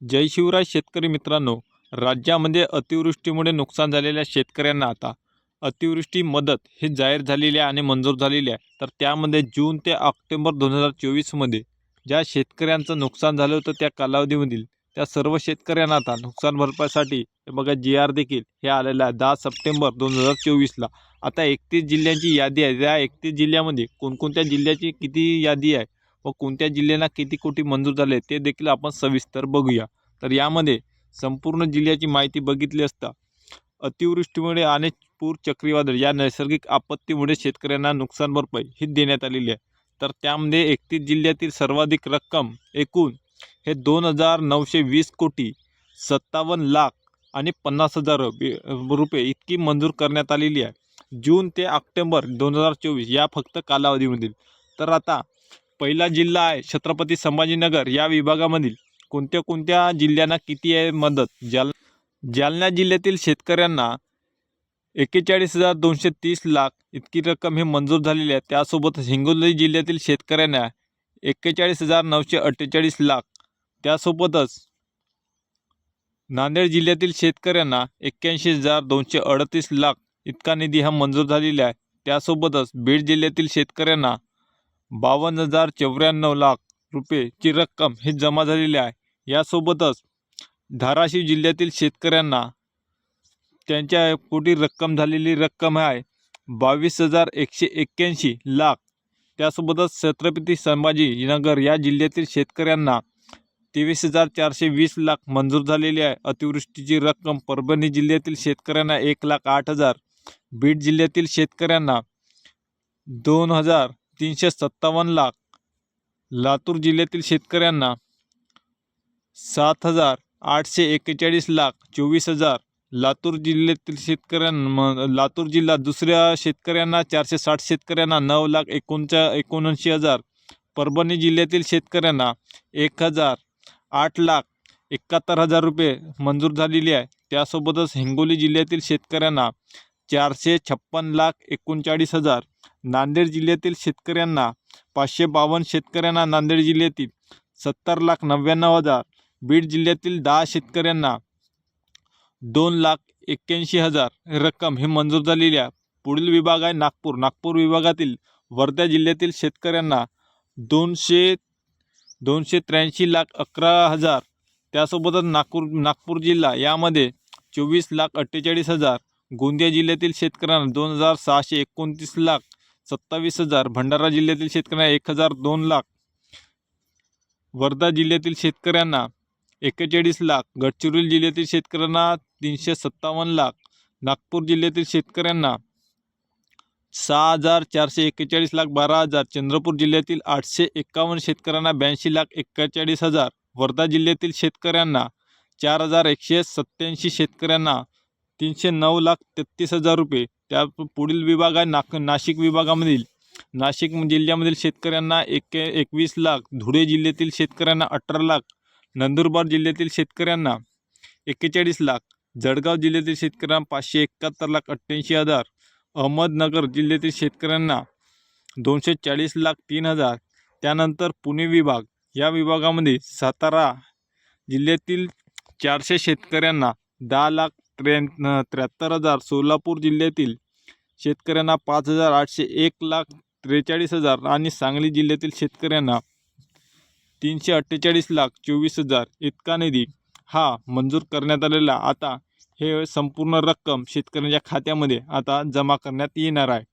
जय शिवराय शेतकरी मित्रांनो राज्यामध्ये अतिवृष्टीमुळे नुकसान झालेल्या शेतकऱ्यांना आता अतिवृष्टी मदत हे जाहीर झालेली आहे आणि मंजूर झालेली आहे. तर त्यामध्ये जून ते ऑक्टोबर दोन हजार चोवीसमध्ये ज्या शेतकऱ्यांचं नुकसान झालं होतं त्या कालावधीमधील त्या सर्व शेतकऱ्यांना आता नुकसान भरपाईसाठी हे बघा जी आर देखील हे आलेलं आहे. दहा सप्टेंबर दोन हजार चोवीसला आता एकतीस जिल्ह्यांची यादी आहे. त्या एकतीस जिल्ह्यामध्ये कोणकोणत्या जिल्ह्याची किती यादी आहे? व कोणत्या जिल्ह्यांना किती कोटी मंजूर झाले ते देखील आपण सविस्तर बघूया. तर यामध्ये संपूर्ण जिल्ह्याची माहिती बघितली असता अतिवृष्टीमुळे आणि पूर चक्रीवादळ या नैसर्गिक आपत्तीमुळे शेतकऱ्यांना नुकसान भरपाई ही देण्यात आलेली आहे. तर त्यामध्ये एकतीस जिल्ह्यातील सर्वाधिक रक्कम एकूण हे दोन हजार नऊशे वीस कोटी सत्तावन्न लाख आणि पन्नास हजार रुपये इतकी मंजूर करण्यात आलेली आहे. जून ते ऑक्टोबर दोन हजार चोवीस या फक्त कालावधीमधील. तर आता पहिला जिल्हा आहे छत्रपती संभाजीनगर. या विभागामधील कोणत्या कोणत्या जिल्ह्यांना किती आहे मदत? जाल जालना जिल्ह्यातील शेतकऱ्यांना एक्केचाळीस हजार दोनशे तीस लाख इतकी रक्कम ही मंजूर झालेली आहे. त्यासोबतच हिंगोली जिल्ह्यातील शेतकऱ्यांना एक्केचाळीस हजार नऊशे अठ्ठेचाळीस लाख. त्यासोबतच नांदेड जिल्ह्यातील शेतकऱ्यांना एक्क्याऐंशी हजार दोनशे अडतीस लाख इतका निधी हा मंजूर झालेला आहे. त्यासोबतच बीड जिल्ह्यातील शेतकऱ्यांना बावन्न हजार चौऱ्याण्णव लाख रुपयेची रक्कम ही जमा झालेली आहे. यासोबतच धाराशिव जिल्ह्यातील शेतकऱ्यांना त्यांच्या पोटी रक्कम झालेली रक्कम आहे. बावीस हजार एकशे एक्क्याऐंशी लाख. त्यासोबतच छत्रपती संभाजीनगर या जिल्ह्यातील शेतकऱ्यांना तेवीस हजार चारशे वीस लाख मंजूर झालेली आहे. अतिवृष्टीची रक्कम परभणी जिल्ह्यातील शेतकऱ्यांना एक लाख आठ हजार. बीड जिल्ह्यातील शेतकऱ्यांना दोन हजार तीनशे सत्तावन्न लाख. लातूर जिल्ह्यातील शेतकऱ्यांना सात हजार आठशे एक्केचाळीस लाख चोवीस हजार. लातूर जिल्ह्यातील शेतकऱ्यांना म लातूर जिल्हा दुसऱ्या शेतकऱ्यांना चारशे साठ शेतकऱ्यांना नऊ लाख एकोणच्या एकोणऐंशी हजार. परभणी जिल्ह्यातील शेतकऱ्यांना एक हजार आठ लाख एकाहत्तर हजार रुपये मंजूर झालेली आहे. त्यासोबतच हिंगोली जिल्ह्यातील शेतकऱ्यांना चारशे छप्पन लाख एकोणचाळीस हजार नांदेड जिल्ह्यातील शेतकऱ्यांना पाचशे बावन्न शेतकऱ्यांना नांदेड जिल्ह्यातील सत्तर लाख नव्याण्णव हजार बीड जिल्ह्यातील दहा शेतकऱ्यांना दोन लाख एक्क्याऐंशी हजार रक्कम ही मंजूर झालेल्या पुढील विभाग आहे नागपूर. नागपूर विभागातील वर्धा जिल्ह्यातील शेतकऱ्यांना दोनशे दोनशे त्र्याऐंशी लाख अकरा हजार त्यासोबतच नागपूर नागपूर जिल्हा यामध्ये चोवीस लाख अठ्ठेचाळीस हजार गोंदिया जिल्ह्यातील शेतकऱ्यांना दोन हजार सहाशे एकोणतीस लाख सत्तावीस हजार. भंडारा जिल्ह्यातील शेतकऱ्यांना एक हजार दोन लाख. वर्धा जिल्ह्यातील शेतकऱ्यांना एक्केचाळीस लाख. गडचिरोली जिल्ह्यातील शेतकऱ्यांना तीनशे सत्तावन्न लाख. नागपूर जिल्ह्यातील शेतकऱ्यांना सहा हजार चारशे एक्केचाळीस लाख. बारा हजार. चंद्रपूर जिल्ह्यातील आठशे एक्कावन्न शेतकऱ्यांना ब्याऐंशी लाख एक्केचाळीस हजार. वर्धा जिल्ह्यातील शेतकऱ्यांना चार हजार एकशे सत्त्याऐंशी शेतकऱ्यांना तीनशे नऊ लाख तेहतीस हजार रुपये. त्या पुढील विभाग आहे नाक नाशिक विभागामधील नाशिक जिल्ह्यामधील शेतकऱ्यांना एक एकवीस लाख धुळे जिल्ह्यातील शेतकऱ्यांना अठरा लाख नंदुरबार जिल्ह्यातील शेतकऱ्यांना एक्केचाळीस लाख जळगाव जिल्ह्यातील शेतकऱ्यांना पाचशे एकाहत्तर लाख अठ्ठ्याऐंशी हजार अहमदनगर जिल्ह्यातील शेतकऱ्यांना दोनशे चाळीस लाख तीन हजार. त्यानंतर पुणे विभाग या विभागामध्ये सातारा जिल्ह्यातील चारशे शेतकऱ्यांना दहा लाख त्र्यां त्र्याहत्तर हजार सोलापूर जिल्ह्यातील शेतकऱ्यांना पाच हजार आठशे एक लाख त्रेचाळीस हजार आणि सांगली जिल्ह्यातील शेतकऱ्यांना तीनशे अठ्ठेचाळीस लाख चोवीस हजार इतका निधी हा मंजूर करण्यात आलेला आता हे संपूर्ण रक्कम शेतकऱ्यांच्या खात्यामध्ये आता जमा करण्यात येणार आहे.